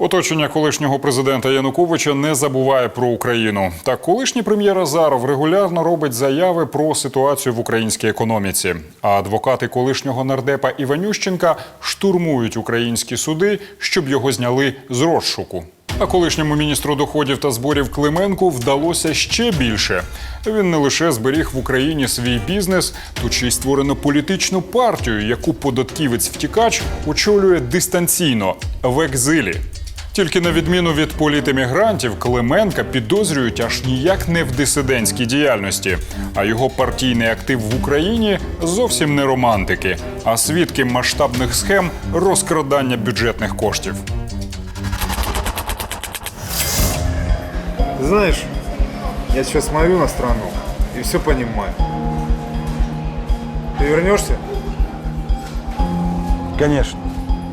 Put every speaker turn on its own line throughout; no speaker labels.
Оточення колишнього президента Януковича не забуває про Україну. Та колишній прем'єр Азаров регулярно робить заяви про ситуацію в українській економіці. А адвокати колишнього нардепа Іванющенка штурмують українські суди, щоб його зняли з розшуку. А колишньому міністру доходів та зборів Клименку вдалося ще більше. Він не лише зберіг в Україні свій бізнес, тут ще й створено політичну партію, яку податківець-втікач очолює дистанційно в екзилі. Тільки на відміну від політемігрантів, Клименка підозрюють аж ніяк не в дисидентській діяльності, а його партійний актив в Україні зовсім не романтики, а свідки масштабних схем розкрадання бюджетних коштів.
Знаешь, я сейчас смотрю на страну и все понимаю. Ты вернешься?
Конечно.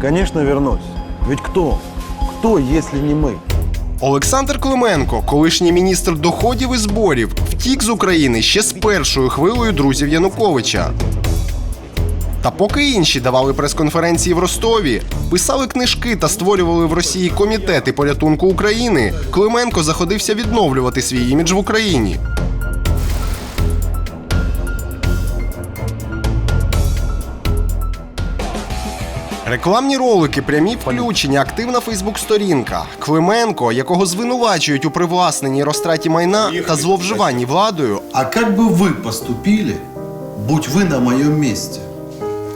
Конечно вернусь. Ведь кто? Кто, если не мы?
Олександр Клименко, колишній міністр доходів і зборів, втік з України ще з першою хвилею друзів Януковича. Та поки інші давали прес-конференції в Ростові, писали книжки та створювали в Росії комітети порятунку України, Клименко заходився відновлювати свій імідж в Україні. Рекламні ролики, прямі включення, активна Фейсбук-сторінка. Клименко, якого звинувачують у привласненні розтраті майна та зловживанні владою,
А как бы вы поступили, будь вы на моем месте?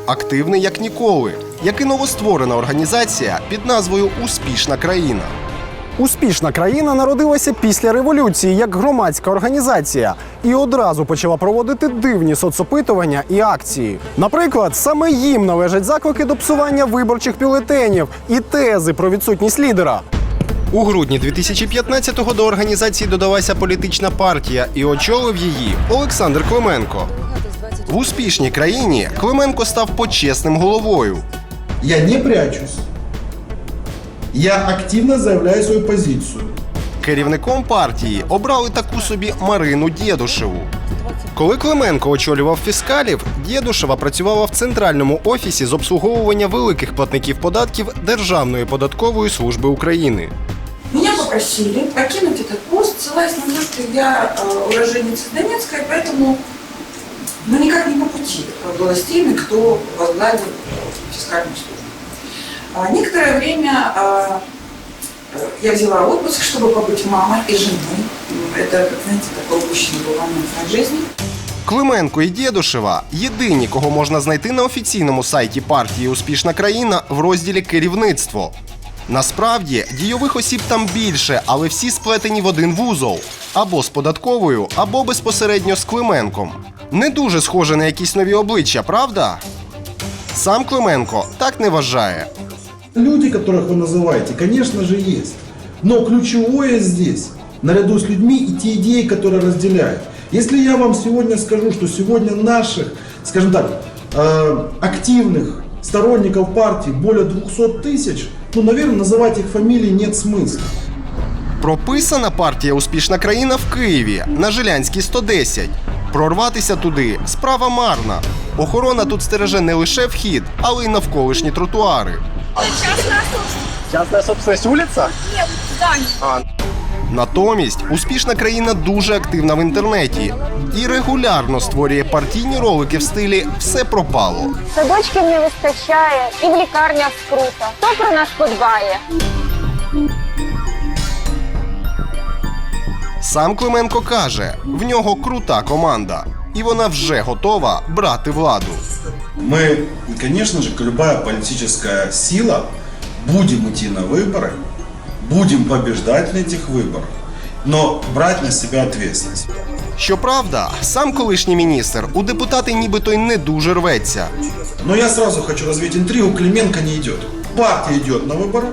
активний як ніколи, як і новостворена організація під назвою Успішна країна.
Успішна країна народилася після революції як громадська організація і одразу почала проводити дивні соцопитування і акції. Наприклад, саме їм належать заклики до псування виборчих бюлетенів і тези про відсутність лідера.
У грудні 2015-го до організації додалася політична партія і очолив її Олександр Клименко. В успішній країні Клименко став почесним головою.
Я не прячусь. Я активно заявляю свою позицию.
Керівником партії обрали таку собі Марину Дєдушеву. Коли Клименко очолював фіскалів, Дєдушева працювала в центральному офісі з обслуговування великих платників податків Державної податкової служби України.
Меня попросили покинуть этот пост, ссылаясь на то, что я э, уроженец из Донецка, и поэтому ну, никак не по пути было с теми, кто возглавил э, фискальную службу. А, некоторое время а, э, я взяла отпуск, чтобы побыть мамой и женой. М, Это, как знаете, такой упущенный был момент в моей жизни.
Клименко і Дєдушева єдині, кого можна знайти на офіційному сайті партії Успішна країна в розділі Керівництво. Насправді дійових осіб там більше, але всі сплетені в один вузол або з податковою, або безпосередньо з Клименком. Не дуже схоже на якісь нові обличчя, правда? Сам Клименко так не вважає.
Люди, которых вы называете, конечно же, есть. Но ключевое здесь, наряду с людьми и те идеи, которые разделяют. Если я вам сегодня скажу, что сегодня наших, скажем так, э, активных сторонников партии более 200 тысяч, ну, наверное, называть их фамилии нет смысла.
Прописана партія Успішна країна в Києві на Жилянській 110. Прорватися туди справа марна. Охорона тут стереже не лише вхід, але й навколишні тротуари.
Частна собственность улиця?
Нет, здание.
Натомість успішна країна дуже активна в інтернеті і регулярно створює партійні ролики в стилі Все пропало.
Садочків не вистачає, і в лікарнях скрута. Хто про нас подбає?
Сам Клименко каже, в нього крута команда, і вона вже готова брати владу.
Мы, конечно же, как любая политическая сила, будем идти на выборы, будем побеждать на этих выборах, но брать на себя ответственность.
Щоправда, сам колишній міністр у депутати нібито й не дуже рветься.
Но я сразу хочу развить интригу, Клименко не идет. Партия идет на выборы,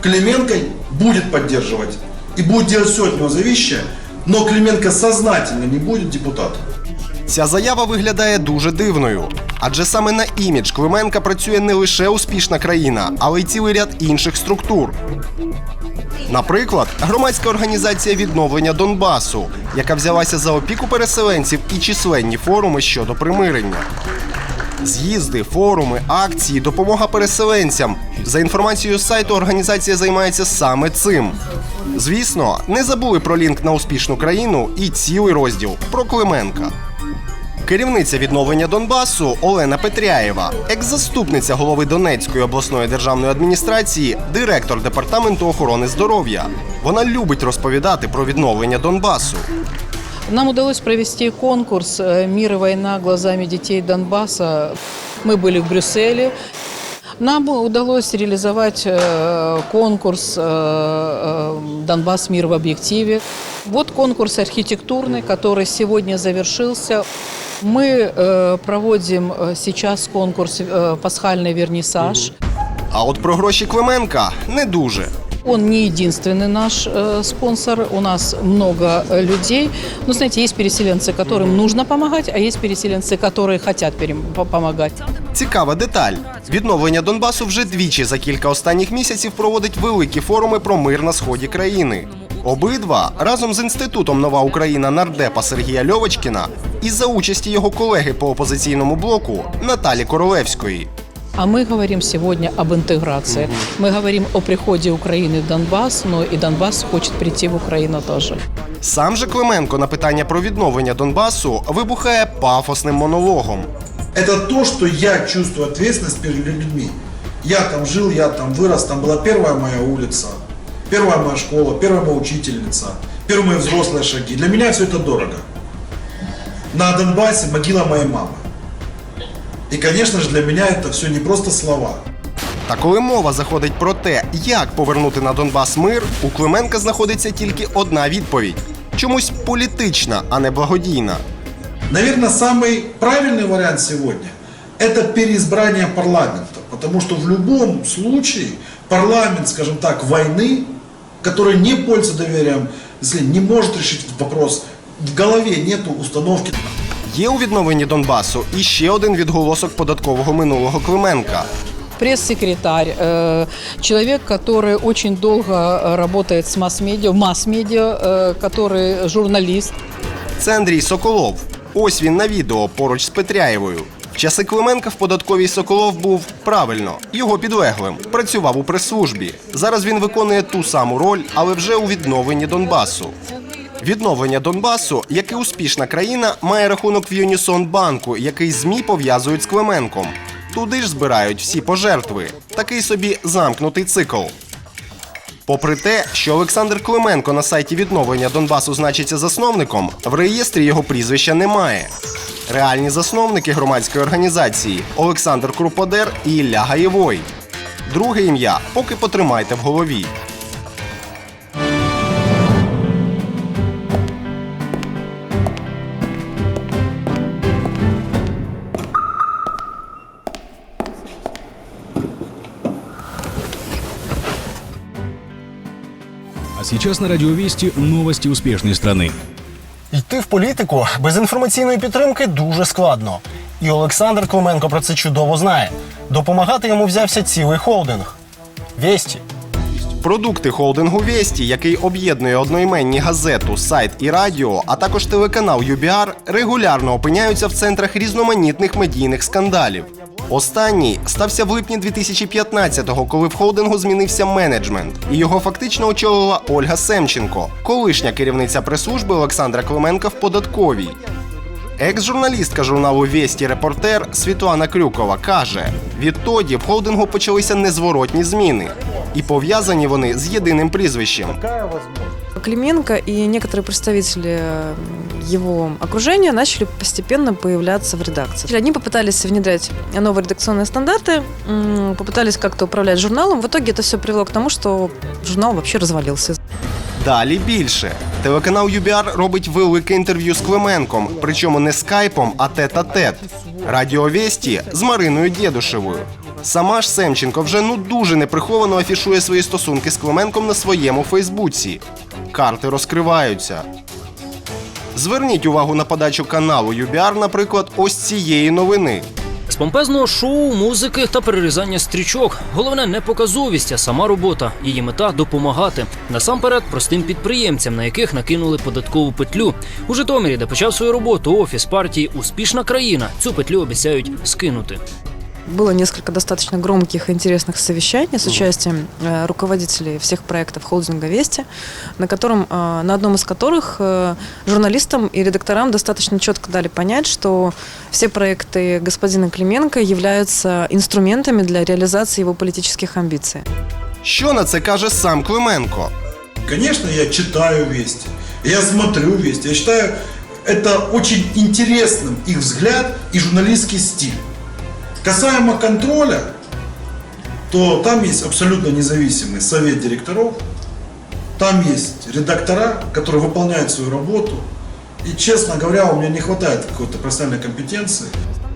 Клименко будет поддерживать и будет делать все от него зависящее, но Клименко сознательно не будет депутатом.
Ця заява виглядає дуже дивною, адже саме на імідж Клименка працює не лише успішна країна, але й цілий ряд інших структур. Наприклад, громадська організація відновлення Донбасу, яка взялася за опіку переселенців і численні форуми щодо примирення. З'їзди, форуми, акції, допомога переселенцям. За інформацією сайту, організація займається саме цим. Звісно, не забули про лінк на успішну країну і цілий розділ про Клименка Керівниця відновлення Донбасу Олена Петряєва, екс-заступниця голови Донецької обласної державної адміністрації, директор департаменту охорони здоров'я. Вона любить розповідати про відновлення Донбасу.
Нам удалось провести конкурс э, «Мир и война глазами детей Донбасса». Мы были в Брюсселе. Нам удалось реализовать э, конкурс э, э, «Донбасс. Мир в объективе». Вот конкурс архитектурный, который сегодня завершился. Мы э, проводим э, сейчас конкурс э, «Пасхальный вернисаж».
А от про гроші Клименка не дуже.
Он не единственный наш э, спонсор. У нас много э, людей. Ну, знаете, есть переселенцы, которым нужно помогать, а есть переселенцы, которые хотят перем- по- помогать.
Цікава деталь. Відновлення Донбасу вже двічі за кілька останніх місяців проводить великі форуми про мир на сході країни. Обидва разом з інститутом Нова Україна нардепа Сергія Льовочкіна і за участі його колеги по опозиційному блоку Наталі Королевської.
А мы говорим сегодня об интеграции. Мы говорим о приходе Украины в Донбасс, но и Донбасс хочет прийти в Украину тоже.
Сам же Клименко на питання про відновлення Донбасу вибухає пафосним монологом.
Это то, что я чувствую ответственность перед людьми. Я там жил, я там вырос, там была первая моя улица, первая моя школа, первая моя учительница, первые мои взрослые шаги. Для меня все это дорого. На Донбассе могила моей мамы. И, конечно же, для меня это все не просто слова.
Та коли мова заходить про те, як повернути на Донбас мир, у Клименка знаходиться тільки одна відповідь: чомусь політична, а не благодійна.
Наверное, самый правильный вариант сегодня – это переизбрание парламента. Потому что в любом случае парламент, скажем так, войны, который не пользуется доверием, если не может решить этот вопрос, в голове нету установки
Є у відновленні Донбасу і ще один відголосок податкового минулого Клименка.
Пресс-секретарь, э, человек, который очень долго э, работает с масс-медиа, в масс-медиа, э, который журналист.
Це Андрій Соколов. Ось він на відео поруч з Петряєвою. Часи Клименка в податковій Соколов був правильно його підлеглим. Працював у прес-службі. Зараз він виконує ту саму роль, але вже у відновленні Донбасу. Відновлення Донбасу, як і успішна країна, має рахунок в Юнісон банку, який ЗМІ пов'язують з Клименком. Туди ж збирають всі пожертви. Такий собі замкнутий цикл. Попри те, що Олександр Клименко на сайті відновлення Донбасу значиться засновником, в реєстрі його прізвища немає. Реальні засновники громадської організації Олександр Круподер і Ілля Гаєвой. Друге ім'я поки потримайте в голові.
А сейчас на Радио Вести новости успешной страны.
Йти в політику без інформаційної підтримки дуже складно. І Олександр Клименко про це чудово знає. Допомагати йому взявся цілий холдинг. Вєсті.
Продукти холдингу Весті, який об'єднує одноіменні газету, сайт і радіо, а також телеканал UBR, регулярно опиняються в центрах різноманітних медійних скандалів. Останній стався в липні 2015-го, коли в холдингу змінився менеджмент, і його фактично очолила Ольга Семченко, колишня керівниця прес-служби Олександра Клименка в податковій. Екс-журналістка журналу Весті репортер Світлана Крюкова каже: відтоді в холдингу почалися незворотні зміни, і пов'язані вони з єдиним прізвищем.
Клименко и некоторые представители его окружения начали постепенно появляться в редакции. Они попытались внедрять новые редакционные стандарты, м, попытались как-то управлять журналом. В итоге это все привело к тому, что журнал вообще развалился.
Далі більше. Телеканал UBR робить велике інтерв'ю з Клименком, причому не скайпом, а тет-а-тет. Радіо Весті з Мариною Дєдушевою. Сама ж Семченко вже ну дуже неприховано афішує свої стосунки з Клименком на своєму Фейсбуці. Карти розкриваються. Зверніть увагу на подачу каналу UBR, наприклад, ось цієї новини.
З помпезного шоу, музики та перерізання стрічок. Головне не показовість, а сама робота. Її мета допомагати. Насамперед простим підприємцям, на яких накинули податкову петлю. У Житомирі, де почав свою роботу офіс партії Успішна країна. Цю петлю обіцяють скинути.
Было несколько достаточно громких и интересных совещаний с участием э, руководителей всех проектов холдинга «Вести», на, котором, э, на одном из которых э, журналистам и редакторам достаточно четко дали понять, что все проекты господина Клименко являются инструментами для реализации его политических амбиций.
Що на це каже сам Клименко?
Конечно, я читаю вести, я смотрю вести. Я считаю, это очень интересным их взгляд и журналистский стиль. Касаемо контроля, то там есть абсолютно независимый совет директоров, там есть редактора, которые выполняют свою работу. И, честно говоря, у меня не хватает какой-то профессиональной компетенции.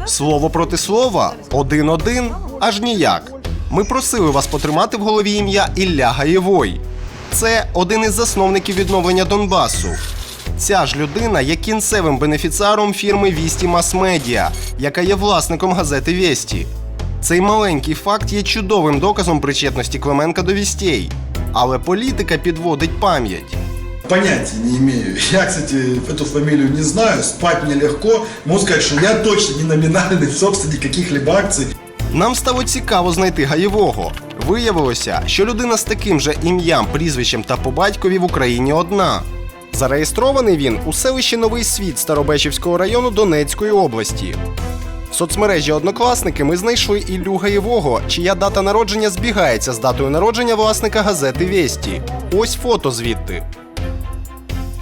Слово проти слова, один-один, аж ніяк. Ми просили вас потримати в голові ім'я Ілля Гаєвой. Це один із засновників відновлення Донбасу. Ця ж людина є кінцевим бенефіціаром фірми Вісті Мас-Медіа, яка є власником газети Вісті. Цей маленький факт є чудовим доказом причетності Клименка до вістей. Але політика підводить пам'ять.
Понятия не имею. Я, кстати, эту фамилию не знаю, спать мне легко. Могу сказать, что я точно не номинальный собственник каких-либо акций.
Нам стало цікаво знайти Гаєвого. Виявилося, що людина з таким же ім'ям, прізвищем та по батькові в Україні одна. Зареєстрований він у селищі Новий Світ Старобечівського району Донецької області. В соцмережі Однокласники ми знайшли Іллю Гаєвого, чия дата народження збігається з датою народження власника газети Вєсті. Ось фото звідти.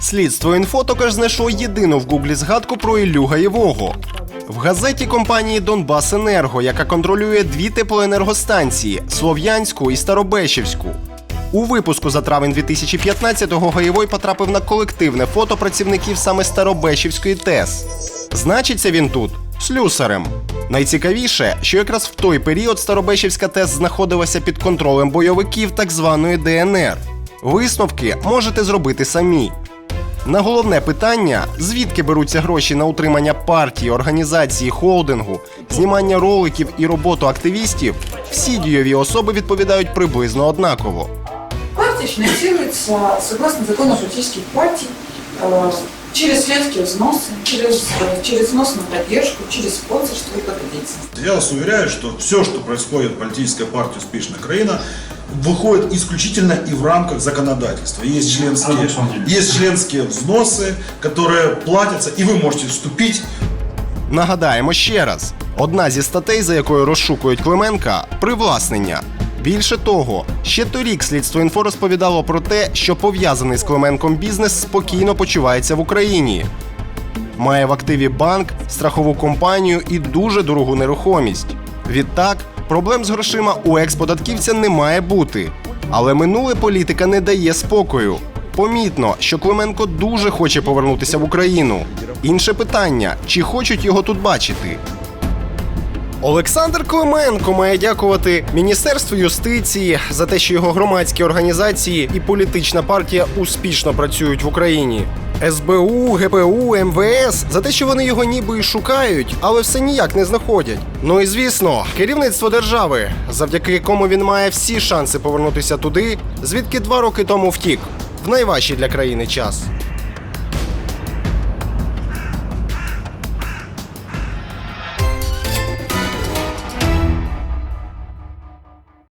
Слідство інфо також знайшло єдину в гуглі згадку про Іллю Гаєвого. В газеті компанії Донбасенерго, яка контролює дві теплоенергостанції Слов'янську і Старобещівську. У випуску за травень 2015-го Гаєвой потрапив на колективне фото працівників саме Старобещівської ТЕС. Значиться він тут слюсарем. Найцікавіше, що якраз в той період Старобещівська ТЕС знаходилася під контролем бойовиків так званої ДНР. Висновки можете зробити самі. На головне питання, звідки беруться гроші на утримання партії, організації, холдингу, знімання роликів і роботу активістів, всі дійові особи відповідають приблизно однаково
Партия финансируется согласно закону политических партий э, через членские взносы, через, э, через взнос на поддержку, через спонсорство и благодетельство.
Я вас уверяю, что все, что происходит в политической партии «Успешная Украина», выходит исключительно и в рамках законодательства. Есть членские, есть членские взносы, которые платятся, и вы можете вступить
Нагадаємо ще раз: одна зі статей, за якою розшукують Клименка, привласнення. Більше того, ще торік слідство інфо розповідало про те, що пов'язаний з Клименком бізнес спокійно почувається в Україні. Має в активі банк, страхову компанію і дуже дорогу нерухомість. Відтак, проблем з грошима у екс-податківця не має бути. Але минуле політика не дає спокою. Помітно, що Клименко дуже хоче повернутися в Україну. Інше питання: чи хочуть його тут бачити? Олександр Клименко має дякувати Міністерству юстиції за те, що його громадські організації і політична партія успішно працюють в Україні. СБУ, ГПУ, МВС за те, що вони його ніби і шукають, але все ніяк не знаходять. Ну і звісно, керівництво держави, завдяки якому він має всі шанси повернутися туди, звідки два роки тому втік в найважчий для країни час.